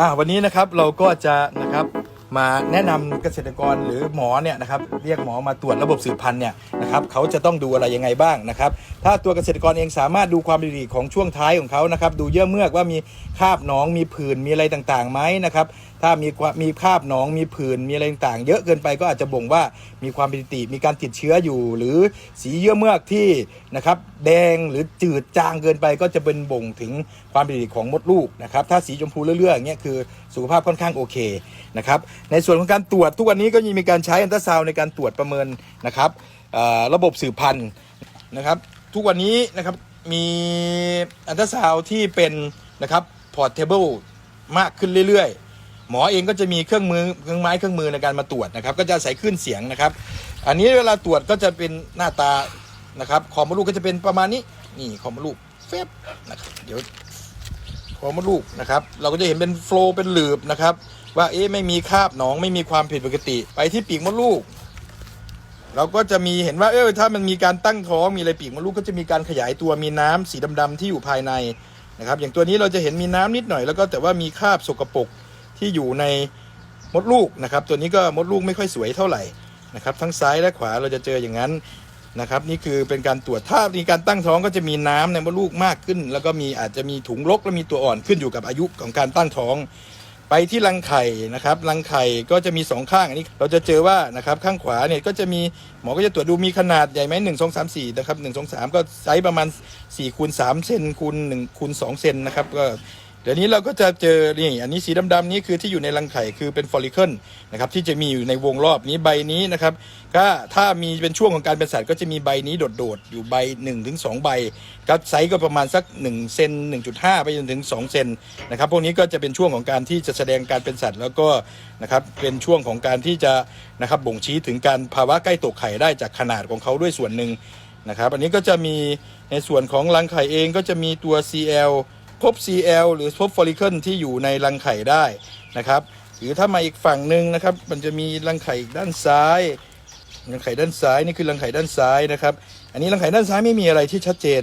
อ่าวันนี้นะครับเราก็จะนะครับ มาแนะนำเกษตรกรหรือหมอเนี่ยนะครับเรียกหมอมาตรวจระบบสืบพันธุ์เนี่ยนะครับเขาจะต้องดูอะไรยังไงบ้างนะครับ ถ้าตัวเกษตรกรเองสามารถดูความดีของช่วงท้ายของเขานะครับ ดูเยื่อเมือกว่ามีคราบหนองมีผื่นมีอะไรต่างๆไหมนะครับถ้ามีมมีคราบหนองมีผื่นมีอะไรต่างๆ เยอะเกินไปก็อาจจะบ่งว่ามีความผิดปกติมีการติดเชื้ออยู่ หรือสีเยื่อเมือกที่นะครับแดงหรือจืดจางเกินไปก็จะเป็นบ่งถึงความผิดปกติของมดลูกนะครับถ้าสีชมพูเรื่อยๆอย่างเงี้ยคือสุขภาพค่อนข้างโอเค นะครับในส่วนของการตรวจทุกวันนี้ก็ยังมีการใช้อันตราซาวน์ในการตรวจประเมินนะครับระบบสืบพันธุ์นะครับทุกวันนี้นะครับมีอันตราซาวน์ที่เป็นนะครับพอร์ตเทเบิลมากขึ้นเรื่อยๆ หมอเองก็จะมีเครื่องมือเครื่องไม้เครื่องมือในการมาตรวจนะครับ ก็จะอาศัยขึ้นเสียงนะครับ อันนี้เวลาตรวจก็จะเป็นหน้าตานะครับคอมมดลูกก็จะเป็นประมาณนี้นี่คอมมดลูกแฟบนะครับเดี๋ยว คอมมดลูกนะครับ เราก็จะเห็นเป็นโฟล์เป็นหลืบนะครับ ว่าเอ๊ะไม่มีคราบหนองไม่มีความผิดปกติ ไปที่ปีกมดลูก เราก็จะมีเห็นว่าเออถ้ามันมีการตั้งท้องมีอะไรปีกมดลูกก็จะมีการขยายตัวมีน้ำสีดำๆที่อยู่ภายในนะครับอย่างตัวนี้เราจะเห็นมีน้ำนิดหน่อยแล้วก็แต่ว่ามีคราบสกปรกที่อยู่ในมดลูกนะครับ ตัวนี้ก็มดลูกไม่ค่อยสวยเท่าไหร่นะครับ ทั้งซ้ายและขวาเราจะเจออย่างนั้น นะครับนี่คือเป็นการตรวจถ้ามีการตั้งท้องก็จะมีน้ำในมดลูกมากขึ้น แล้วก็มีอาจจะมีถุงรกและมีตัวอ่อนขึ้นอยู่กับอายุของการตั้งท้อง ไปที่รังไข่นะครับรังไข่ก็จะมีสองข้างอันนี้ เราจะเจอว่านะครับข้างขวาเนี่ยก็จะมีหมอก็จะตรวจดูมีขนาดใหญ่ไหมหนึ่งสองสามสี่นะครับหนึ่งสองสามก็ไซส์ประมาณสี่คูณสามเซนคูณหนึ่งคูณสองเซนนะครับก็ ดี๋ยวนี้เราก็จะเจอนี่อันนี้สีดำๆนี้คือที่อยู่ในรังไข่คือเป็นฟอลิเคิลนะครับที่จะมีอยู่ในวงรอบนี้ใบนี้นะครับก็ถ้ามีเป็นช่วงของการเป็นสัตว์ก็จะมีใบนี้โดดๆ อยู่ใบ1นถึงสใบก็ไซส์ก็ประมาณสัก1เซน1.5 ไปจนถึง 2 เซนนะครับพวกนี้ก็จะเป็นช่วงของการที่จะแสดงการเป็นสัตว์ แล้วก็นะครับเป็นช่วงของการที่จะนะครับบ่งชี้ถึงการภาวะใกล้ตกไข่ได้จากขนาดของเขาด้วยส่วนหนึ่งนะครับอันนี้ก็จะมีในส่วนของรังไข่เองก็จะมีตัว CL พบ CL หรือพบฟอลิเคิลที่อยู่ในรังไข่ได้นะครับ หรือถ้ามาอีกฝั่งหนึ่งนะครับ มันจะมีรังไข่ด้านซ้าย รังไข่ด้านซ้ายนี่คือรังไข่ด้านซ้ายนะครับ อันนี้รังไข่ด้านซ้ายไม่มีอะไรที่ชัดเจน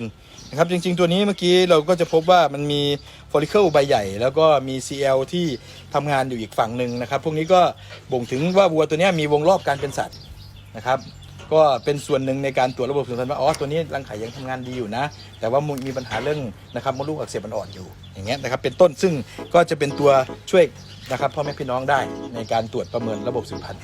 นะครับ จริง ๆ ตัวนี้เมื่อกี้เราก็จะพบว่ามันมีฟอลิเคิลใบใหญ่ แล้วก็มี CL ที่ทำงานอยู่อีกฝั่งหนึ่งนะครับ พวกนี้ก็บ่งถึงว่าวัวตัวนี้มีวงรอบการเป็นสัตว์นะครับ ก็เป็นส่วนหนึ่งในการตรวจระบบสืบพันธุ์ว่าอ๋อตัวนี้รังไข่ยังทำงานดีอยู่นะ แต่ว่ามีปัญหาเรื่องนะครับมดลูกอักเสบบันอ่อนอยู่อย่างเงี้ยนะครับเป็นต้นซึ่งก็จะเป็นตัวช่วยนะครับพ่อแม่พี่น้องได้ในการตรวจประเมินระบบสืบพันธุ์